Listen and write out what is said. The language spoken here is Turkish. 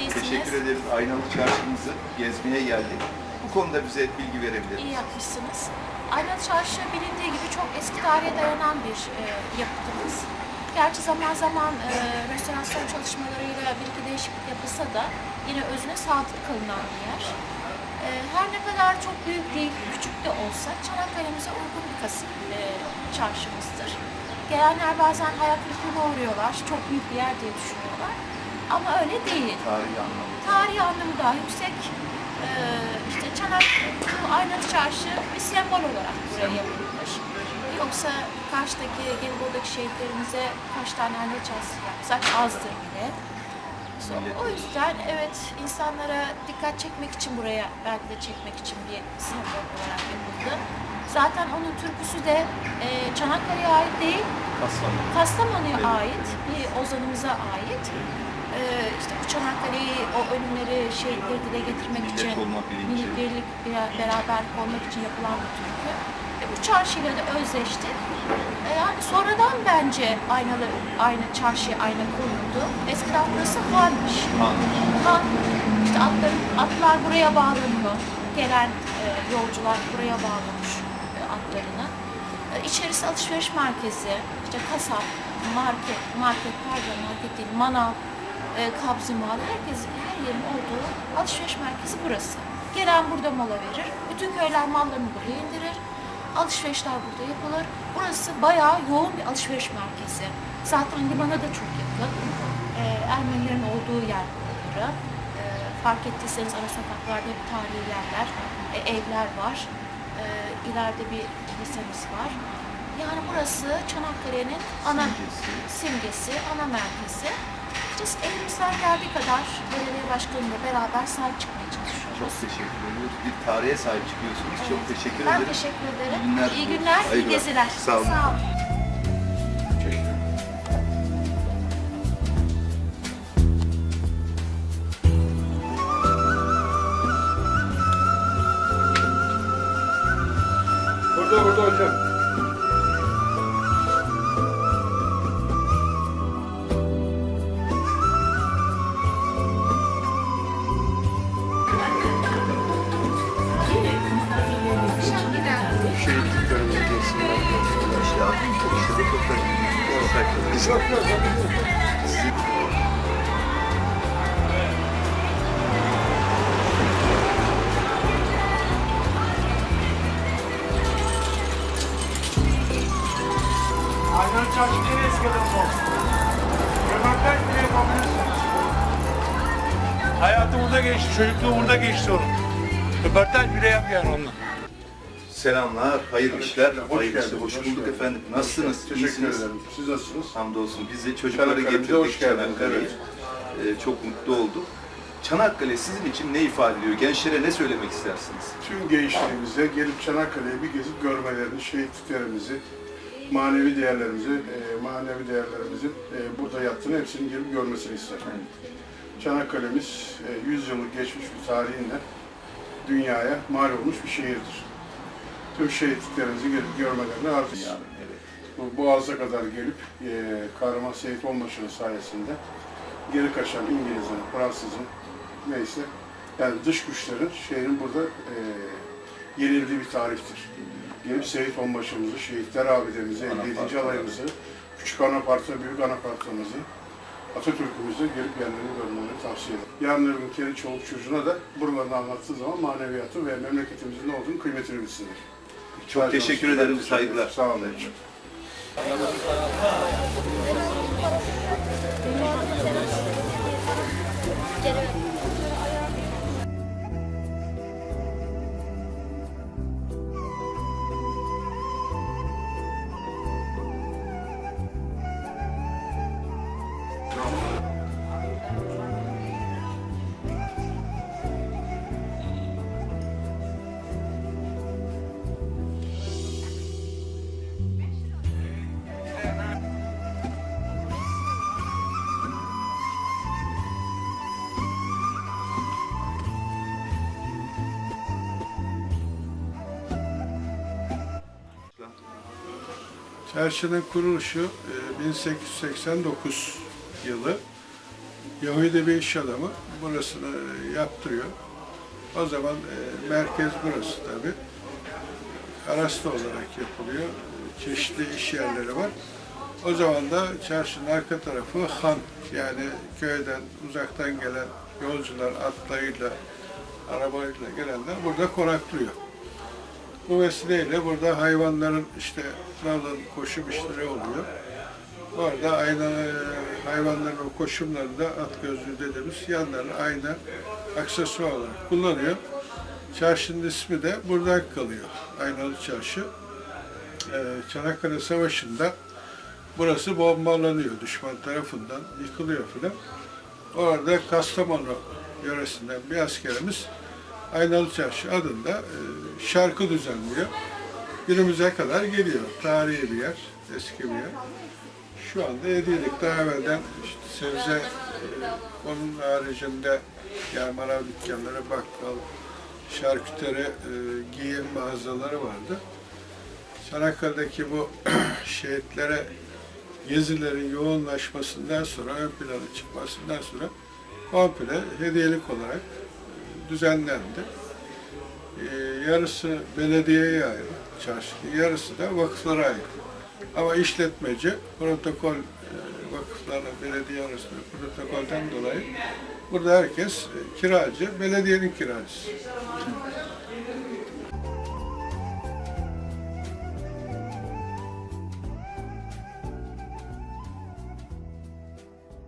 İyisiniz? Teşekkür ederiz. Aynalı çarşımızı gezmeye geldik. Bu konuda bize bilgi verebilir İyi yapmışsınız. Aynalı Çarşı bilindiği gibi çok eski tarihe dayanan bir e, yapıtımız. Gerçi zaman zaman e, restorasyon çalışmalarıyla bir iki değişiklik yapılsa da yine özüne sadık kalınan bir yer. E, her ne kadar çok büyük değil, küçük de olsa Çanakkale'mize uygun bir kasım e, çarşımızdır. Gelenler bazen hayal kırıklığına uğruyorlar, çok büyük bir yer diye düşünüyorlar. Ama öyle değil. Tarihi anlamda. tarihi anlamı daha yüksek. Ee, işte Çanakkale, Aynalı Çarşı bir sembol olarak buraya yapılmış. Yoksa karşıdaki Gelibolu'daki şehitlerimize kaç tane Aynalı Çarşı yapsak azdır bile. So, o yüzden evet insanlara dikkat çekmek için buraya belki de çekmek için bir sembol olarak yapıldı. Zaten onun türküsü de e, Çanakkale'ye ait değil, Kastamonu. Kastamonu'ya Evet. ait, bir ozanımıza ait. Ee, işte bu Çanakkale'yi, o ölümleri, şehitleri dile getirmek Millet için, olma bilinci. millet birlik, bir- beraberlik olmak için yapılan bir türkü. E, bu çarşıyla da özleşti. E, yani sonradan bence aynalı, ayna çarşıya ayna koyuldu. Eskiden burası hanmış. Han, işte atların, atlar buraya bağlanıyor. Gelen e, yolcular buraya bağlamış e, atlarını. E, içerisi alışveriş merkezi, işte kasap, market, market pardon market değil, manav, e, kabzımal, herkesin her yerin olduğu alışveriş merkezi burası. Gelen burada mola verir, bütün köyler mallarını buraya indirir, alışverişler burada yapılır. Burası bayağı yoğun bir alışveriş merkezi. Zaten limana da çok yakın. E, Ermenilerin olduğu yer buraları. E, fark ettiyseniz ara sokaklarda hep tarihi yerler, e, evler var. E, ileride bir lisemiz var. Yani burası Çanakkale'nin ana Simgesi. simgesi, ana merkezi. Biz elimizden geldiği kadar belediye başkanıyla beraber sahip çıkmaya çalışıyoruz. Çok teşekkür ediyoruz. Bir tarihe sahip çıkıyorsunuz. Çok Evet. teşekkür ben ederim. teşekkür ederim. İyi günler. İyi günler, iyi geziler. Sağ olun. Sağ olun. Aynen çarşı en eski adamı olsun. Göbekten bile yapabilirsin. Hayatı burada geçti, çocukluğu burada geçti onun. Röportaj bile yap yani onunla. Selamlar, hayırlı işler. Hoş Hayırlı işler. Hoş bulduk efendim. Nasılsınız? Teşekkür İyisiniz? ederim. Siz nasılsınız? Hamdolsun. Biz de çocukları getirdik hoş geldiniz, Çanakkale'ye. Ee, çok mutlu olduk. Çanakkale sizin için ne ifade ediyor? Gençlere ne söylemek istersiniz? Tüm gençliğimize gelip Çanakkale'yi bir gezip görmelerini, şehitliklerimizi, manevi değerlerimizi, e, manevi değerlerimizin e, burada yattığını hepsinin gelip görmesini isterim. Çanakkale'miz e, 100 yıllık geçmiş bir tarihinle dünyaya mal olmuş bir şehirdir. Tüm şehitliklerimizi gelip görmelerini arzu Yani, evet. Bu Boğaz'a kadar gelip e, Kahraman Seyit Onbaşı'nın sayesinde geri kaçan İngiliz'in, Fransız'ın neyse yani dış güçlerin şehrin burada e, yenildiği bir tarihtir. Gelip Seyit Onbaşı'mızı, Şehitler abidemizi, 57. Anafartı. alayımızı, Küçük Anapartı, Büyük Anapartımızı, Atatürk'ümüzü gelip yerlerini görmelerini tavsiye ederim. Yarın öbür gün kendi çoluk çocuğuna da buralarını anlattığı zaman maneviyatı ve memleketimizin ne olduğunu kıymetini bilsinler. Çok teşekkür ederim. Saygılar. Sağ olun. Çarşının kuruluşu e, 1889 yılı Yahudi bir iş adamı burasını yaptırıyor. O zaman e, merkez burası tabi. Arasta olarak yapılıyor. Çeşitli iş yerleri var. O zaman da çarşının arka tarafı han yani köyden uzaktan gelen yolcular atlarıyla, arabayla gelenler burada konaklıyor. Bu vesileyle burada hayvanların işte nalın koşum işleri oluyor. Orada ayna, e, hayvanların o koşumlarını da at gözlüğü dediğimiz yanlarına ayna aksesuar olarak kullanıyor. Çarşının ismi de buradan kalıyor. Aynalı Çarşı. Ee, Çanakkale Savaşı'nda burası bombalanıyor düşman tarafından, yıkılıyor filan. Orada Kastamonu yöresinden bir askerimiz Aynalı Çarşı adında e, şarkı düzenliyor. Günümüze kadar geliyor. Tarihi bir yer, eski bir yer. Şu anda Hediyelik daha evvelden işte sebze, e, onun haricinde yani manav dükkanları, bakkal, şarküteri, e, giyim mağazaları vardı. Çanakkale'deki bu şehitlere gezilerin yoğunlaşmasından sonra, ön plana çıkmasından sonra komple hediyelik olarak düzenlendi. E, yarısı belediyeye ait çarşı, yarısı da vakıflara ait. Ama işletmeci protokol e, vakıflarla belediye arasında protokolden dolayı burada herkes e, kiracı, belediyenin kiracısı.